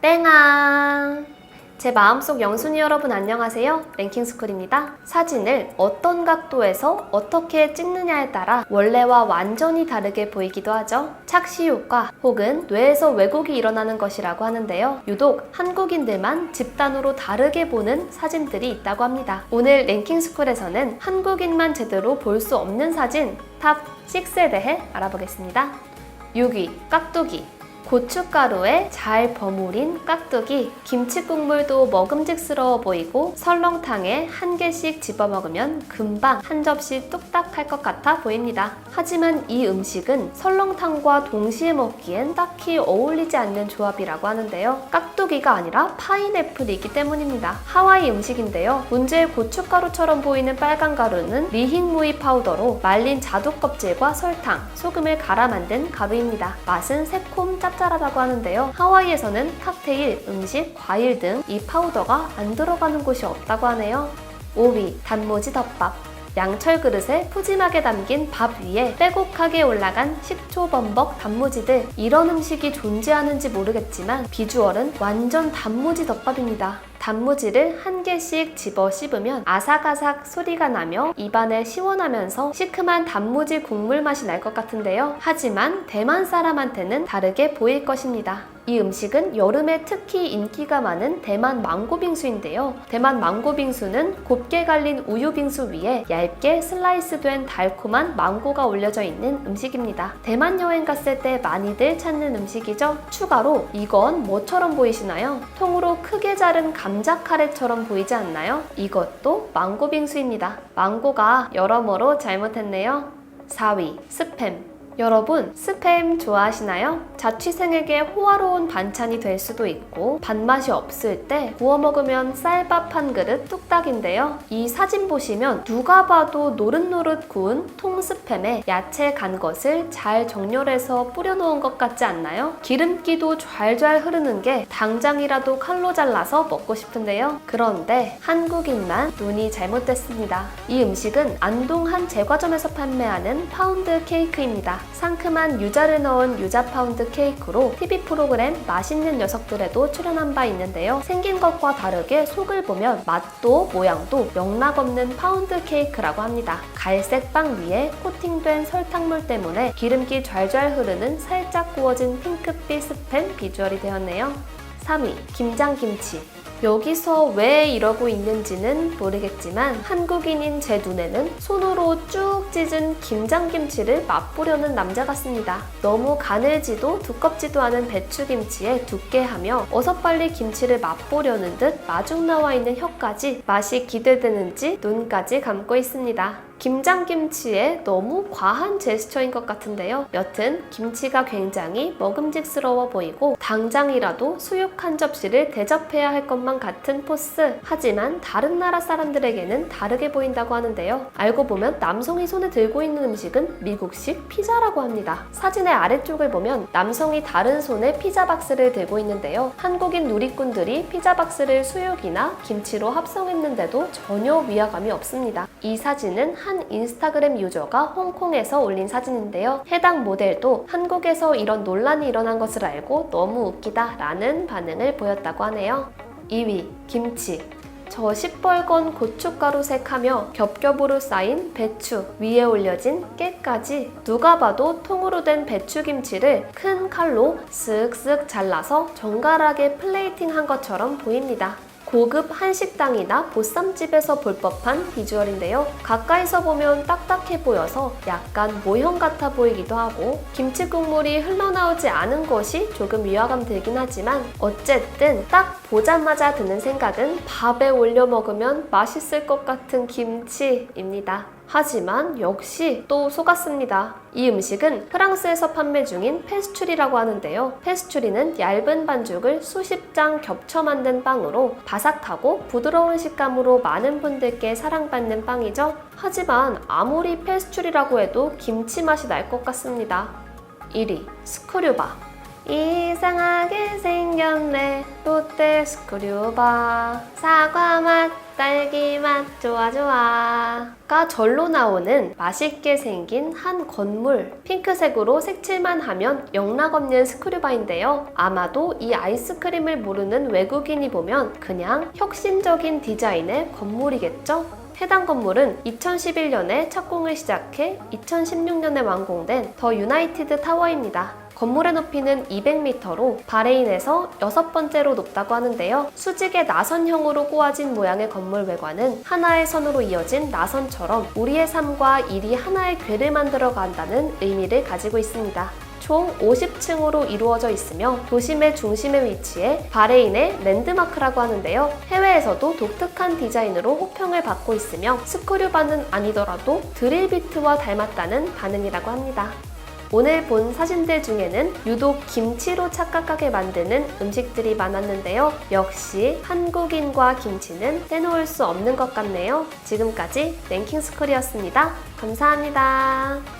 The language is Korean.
땡아! 제 마음속 영순이 여러분 안녕하세요. 랭킹스쿨입니다. 사진을 어떤 각도에서 어떻게 찍느냐에 따라 원래와 완전히 다르게 보이기도 하죠. 착시 효과 혹은 뇌에서 왜곡이 일어나는 것이라고 하는데요. 유독 한국인들만 집단으로 다르게 보는 사진들이 있다고 합니다. 오늘 랭킹스쿨에서는 한국인만 제대로 볼 수 없는 사진 탑 6에 대해 알아보겠습니다. 6위 깍두기 고춧가루에 잘 버무린 깍두기, 김치 국물도 먹음직스러워 보이고 설렁탕에 한 개씩 집어 먹으면 금방 한 접시 뚝딱 할 것 같아 보입니다. 하지만 이 음식은 설렁탕과 동시에 먹기엔 딱히 어울리지 않는 조합이라고 하는데요. 깍두기가 아니라 파인애플이기 때문입니다. 하와이 음식인데요. 문제의 고춧가루처럼 보이는 빨간 가루는 리힝무이 파우더로 말린 자두 껍질과 설탕, 소금을 갈아 만든 가루입니다. 맛은 새콤 짭 짤하다고 하는데요. 하와이에서는 칵테일, 음식, 과일 등 이 파우더가 안 들어가는 곳이 없다고 하네요. 5위 단무지 덮밥 양철 그릇에 푸짐하게 담긴 밥 위에 빼곡하게 올라간 식초 범벅 단무지들 이런 음식이 존재하는지 모르겠지만 비주얼은 완전 단무지 덮밥입니다. 단무지를 한 개씩 집어 씹으면 아삭아삭 소리가 나며 입안에 시원하면서 시큼한 단무지 국물 맛이 날 것 같은데요. 하지만 대만 사람한테는 다르게 보일 것입니다. 이 음식은 여름에 특히 인기가 많은 대만 망고 빙수인데요. 대만 망고 빙수는 곱게 갈린 우유 빙수 위에 얇게 슬라이스된 달콤한 망고가 올려져 있는 음식입니다. 대만 여행 갔을 때 많이들 찾는 음식이죠. 추가로 이건 뭐처럼 보이시나요? 통으로 크게 자른 감자 카레처럼 보이지 않나요? 이것도 망고 빙수입니다. 망고가 여러모로 잘못했네요. 4위 스팸 여러분, 스팸 좋아하시나요? 자취생에게 호화로운 반찬이 될 수도 있고, 밥맛이 없을 때 구워 먹으면 쌀밥 한 그릇 뚝딱인데요. 이 사진 보시면 누가 봐도 노릇노릇 구운 통스팸에 야채 간 것을 잘 정렬해서 뿌려놓은 것 같지 않나요? 기름기도 좔좔 흐르는 게 당장이라도 칼로 잘라서 먹고 싶은데요. 그런데 한국인만 눈이 잘못됐습니다. 이 음식은 안동 한 제과점에서 판매하는 파운드 케이크입니다. 상큼한 유자를 넣은 유자 파운드 케이크로 TV 프로그램 맛있는 녀석들에도 출연한 바 있는데요. 생긴 것과 다르게 속을 보면 맛도 모양도 영락없는 파운드 케이크라고 합니다. 갈색 빵 위에 코팅된 설탕물 때문에 기름기 좔좔 흐르는 살짝 구워진 핑크빛 스팸 비주얼이 되었네요. 3위 김장김치 여기서 왜 이러고 있는지는 모르겠지만 한국인인 제 눈에는 손으로 쭉 찢은 김장김치를 맛보려는 남자 같습니다. 너무 가늘지도 두껍지도 않은 배추김치에 두께하며 어서 빨리 김치를 맛보려는 듯 마중 나와 있는 혀까지 맛이 기대되는지 눈까지 감고 있습니다. 김장김치에 너무 과한 제스처인 것 같은데요. 여튼 김치가 굉장히 먹음직스러워 보이고 당장이라도 수육 한 접시를 대접해야 할 것만 같은 포스. 하지만 다른 나라 사람들에게는 다르게 보인다고 하는데요. 알고 보면 남성이 손에 들고 있는 음식은 미국식 피자라고 합니다. 사진의 아래쪽을 보면 남성이 다른 손에 피자 박스를 들고 있는데요. 한국인 누리꾼들이 피자 박스를 수육이나 김치로 합성했는데도 전혀 위화감이 없습니다. 이 사진은 한 인스타그램 유저가 홍콩에서 올린 사진인데요. 해당 모델도 한국에서 이런 논란이 일어난 것을 알고 너무 웃기다 라는 반응을 보였다고 하네요. 2위 김치 저 시뻘건 고춧가루 색 하며 겹겹으로 쌓인 배추, 위에 올려진 깨까지 누가 봐도 통으로 된 배추김치를 큰 칼로 쓱쓱 잘라서 정갈하게 플레이팅 한 것처럼 보입니다. 고급 한식당이나 보쌈집에서 볼 법한 비주얼인데요. 가까이서 보면 딱딱해 보여서 약간 모형 같아 보이기도 하고 김치 국물이 흘러나오지 않은 것이 조금 위화감 들긴 하지만 어쨌든 딱 보자마자 드는 생각은 밥에 올려 먹으면 맛있을 것 같은 김치입니다. 하지만 역시 또 속았습니다. 이 음식은 프랑스에서 판매 중인 페스츄리라고 하는데요. 페스츄리는 얇은 반죽을 수십 장 겹쳐 만든 빵으로 바삭하고 부드러운 식감으로 많은 분들께 사랑받는 빵이죠. 하지만 아무리 페스츄리라고 해도 김치 맛이 날 것 같습니다. 1위 스크류바 이상하게 생겼네. 롯데 스크류바 사과 맛 딸기 맛. 좋아 좋아가 절로 나오는 맛있게 생긴 한 건물. 핑크색으로 색칠만 하면 영락 없는 스크류바인데요. 아마도 이 아이스크림을 모르는 외국인이 보면 그냥 혁신적인 디자인의 건물이겠죠? 해당 건물은 2011년에 착공을 시작해 2016년에 완공된 더 유나이티드 타워입니다. 건물의 높이는 200m로 바레인에서 여섯 번째로 높다고 하는데요. 수직의 나선형으로 꼬아진 모양의 건물 외관은 하나의 선으로 이어진 나선처럼 우리의 삶과 일이 하나의 궤를 만들어 간다는 의미를 가지고 있습니다. 총 50층으로 이루어져 있으며 도심의 중심에 위치해 바레인의 랜드마크라고 하는데요. 해외에서도 독특한 디자인으로 호평을 받고 있으며 스크류바는 아니더라도 드릴비트와 닮았다는 반응이라고 합니다. 오늘 본 사진들 중에는 유독 김치로 착각하게 만드는 음식들이 많았는데요. 역시 한국인과 김치는 떼놓을 수 없는 것 같네요. 지금까지 랭킹스쿨이었습니다. 감사합니다.